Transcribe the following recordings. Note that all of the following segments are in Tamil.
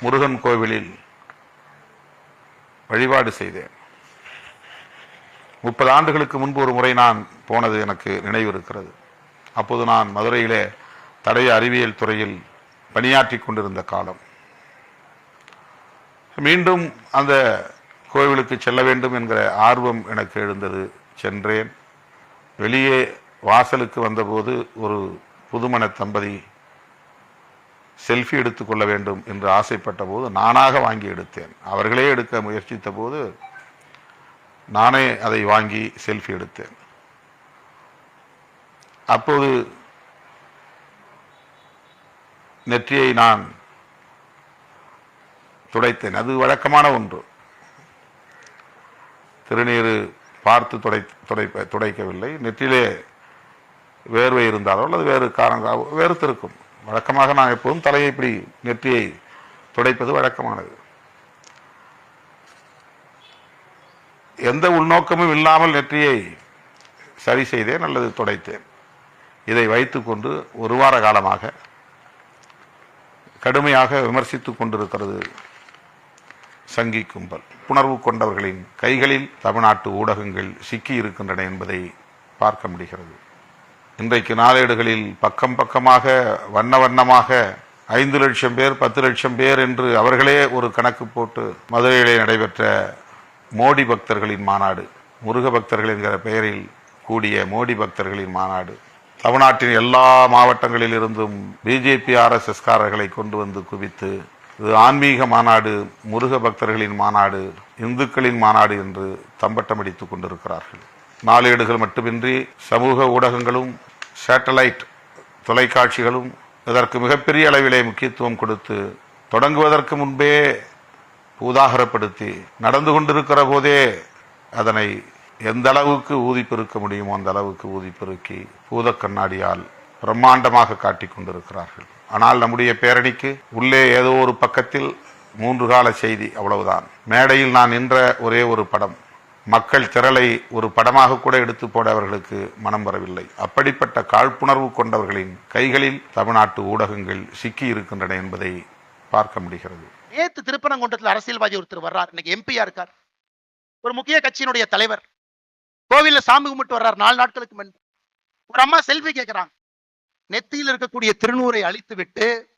முருகன் கோவிலில் வழிபாடு செய்தேன். முப்பது ஆண்டுகளுக்கு முன்பு ஒரு முறை நான் போனது எனக்கு நினைவு இருக்கிறது அப்போது நான் மதுரையிலே தடய அறிவியல் துறையில் பணியாற்றி கொண்டிருந்த காலம். மீண்டும் அந்த கோவிலுக்கு செல்ல வேண்டும் என்கிற ஆர்வம் எனக்கு எழுந்தது. சென்றேன். வெளியே வாசலுக்கு வந்தபோது ஒரு புதுமண தம்பதி செல்ஃபி எடுத்துக்கொள்ள வேண்டும் என்று ஆசைப்பட்ட போது நானாக வாங்கி எடுத்தேன். அவர்களே எடுக்க முயற்சித்த போது நானே அதை வாங்கி செல்ஃபி எடுத்தேன். அப்போது நெற்றியை நான் துடைத்தேன். அது வழக்கமான ஒன்று. திருநீர் பார்த்து துடை துடைப்ப துடைக்கவில்லை. நெற்றிலே வேர்வை இருந்தாலோ அல்லது வேறு காரணம் வேறுத்திருக்கும் வழக்கமாக நான் எப்போதும் தலையை இப்படி நெற்றியை துடைப்பது வழக்கமானது. எந்த உள்நோக்கமும் இல்லாமல் நெற்றியை சரி செய்தேன் அல்லது துடைத்தேன். இதை வைத்துக்கொண்டு ஒரு வார காலமாக கடுமையாக விமர்சித்துக் கொண்டிருக்கிறது சங்கி கும்பல். புணர்வு கொண்டவர்களின் கைகளில் தமிழ்நாட்டு ஊடகங்கள் சிக்கி இருக்கின்றன என்பதை பார்க்க முடிகிறது. இன்றைக்கு நாளேடுகளில் பக்கம் பக்கமாக வண்ண வண்ணமாக ஐந்து லட்சம் பேர் பத்து லட்சம் பேர் என்று அவர்களே ஒரு கணக்கு போட்டு மதுரையிலே நடைபெற்ற மோடி பக்தர்களின் மாநாடு முருக பக்தர்கள் என்கிற பெயரில் கூடிய மோடி பக்தர்களின் மாநாடு. தமிழ்நாட்டின் எல்லா மாவட்டங்களில் இருந்தும் பிஜேபி ஆர்எஸ்எஸ் காரர்களை கொண்டு வந்து குவித்து இது ஆன்மீக மாநாடு முருக பக்தர்களின் மாநாடு இந்துக்களின் மாநாடு என்று தம்பட்டம் அடித்துக் கொண்டிருக்கிறார்கள். நாளேடுகள் மட்டுமின்றி சமூக ஊடகங்களும் சேட்டலைட் தொலைக்காட்சிகளும் இதற்கு மிகப்பெரிய அளவிலே முக்கியத்துவம் கொடுத்து தொடங்குவதற்கு முன்பே பூதாகரப்படுத்தி நடந்து கொண்டிருக்கிற போதே அதனை எந்த அளவுக்கு ஊதி பெருக்க முடியுமோ அந்த அளவுக்கு ஊதி பெருக்கி பூத கண்ணாடியால் பிரம்மாண்டமாக காட்டிக் கொண்டிருக்கிறார்கள். ஆனால் நம்முடைய பேரணிக்கு உள்ளே ஏதோ ஒரு பக்கத்தில் மூன்று கால செய்தி அவ்வளவுதான். மேடையில் நான் நின்ற ஒரே ஒரு படம். மக்கள் திரளை ஒரு படமாக கூட எடுத்து போட அவர்களுக்கு மனம் வரவில்லை. அப்படிப்பட்ட காழ்ப்புணர்வு கொண்டவர்களின் கைகளில் தமிழ்நாட்டு ஊடகங்கள் சிக்கி இருக்கின்றன என்பதை பார்க்க முடிகிறது. நேற்று திருப்பரங்குன்றத்தில் அரசியல்வாதி ஒருத்தர் வர்றார். இன்னைக்கு எம்பியா இருக்கார். ஒரு முக்கிய கட்சியினுடைய தலைவர். கோவில்ல சாமி கும்பிட்டு வர்றார். நாலு நாட்களுக்கு முன்பு ஒரு அம்மா செல்வி கேட்கிறாங்க நெத்தியில் இருக்கக்கூடிய திருநூறை அழித்து விட்டு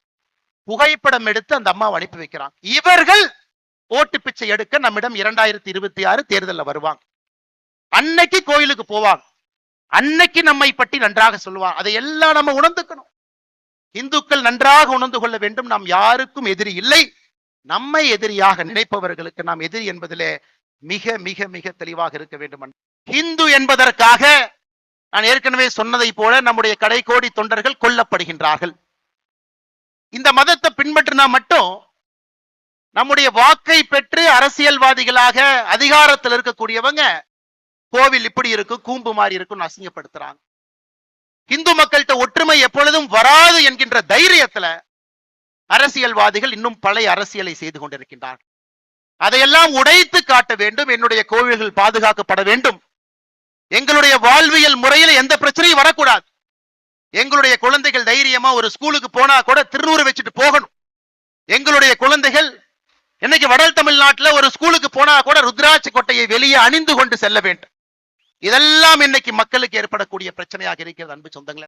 புகைப்படம் எடுத்து அந்த அம்மாவை அனுப்பி வைக்கிறாங்க. இவர்கள் ஓட்டு பிச்சை எடுக்க நம்மிடம் இரண்டாயிரத்தி இருபத்தி ஆறு தேர்தலில் வருவாங்க. அன்னைக்கு கோயிலுக்கு போவாங்க. அன்னைக்கு நம்மை பற்றி நன்றாக சொல்லுவாங்க. அதை எல்லாம் நம்ம உணர்ந்துக்கணும். இந்துக்கள் நன்றாக உணர்ந்து கொள்ள வேண்டும். நாம் யாருக்கும் எதிரி இல்லை. நம்மை எதிரியாக நினைப்பவர்களுக்கு நாம் எதிரி என்பதிலே மிக மிக மிக தெளிவாக இருக்க வேண்டும் இந்து என்பதற்காக நான் ஏற்கனவே சொன்னதை போல நம்முடைய கடைகோடி தொண்டர்கள் கொல்லப்படுகின்றார்கள். இந்த மதத்தை பின்பற்றினா மட்டும் நம்முடைய வாக்கை பெற்று அரசியல்வாதிகளாக அதிகாரத்தில் இருக்கக்கூடியவங்க கோவில் இப்படி இருக்கும் கூம்பு மாதிரி இருக்கும் அசிங்கப்படுத்துறாங்க. இந்து மக்கள்கிட்ட ஒற்றுமை எப்பொழுதும் வராது என்கின்ற தைரியத்துல அரசியல்வாதிகள் இன்னும் பழைய அரசியலை செய்து கொண்டிருக்கின்றார் அதையெல்லாம் உடைத்து காட்ட வேண்டும் என்னுடைய கோவில்கள் பாதுகாக்கப்பட வேண்டும். எங்களுடைய வாழ்வியல் முறையில எந்த பிரச்சனையும் வரக்கூடாது. எங்களுடைய குழந்தைகள் தைரியமா ஒரு ஸ்கூலுக்கு போனா கூட திருநூறு வச்சுட்டு போகணும். எங்களுடைய குழந்தைகள் இன்னைக்கு வடல் தமிழ்நாட்டுல ஒரு ஸ்கூலுக்கு போனா கூட ருத்ராட்சி கொட்டையை வெளியே அணிந்து கொண்டு செல்ல வேண்டும். இதெல்லாம் இன்னைக்கு மக்களுக்கு ஏற்படக்கூடிய பிரச்சனையாக இருக்கிறது அன்பு சொந்தங்களே.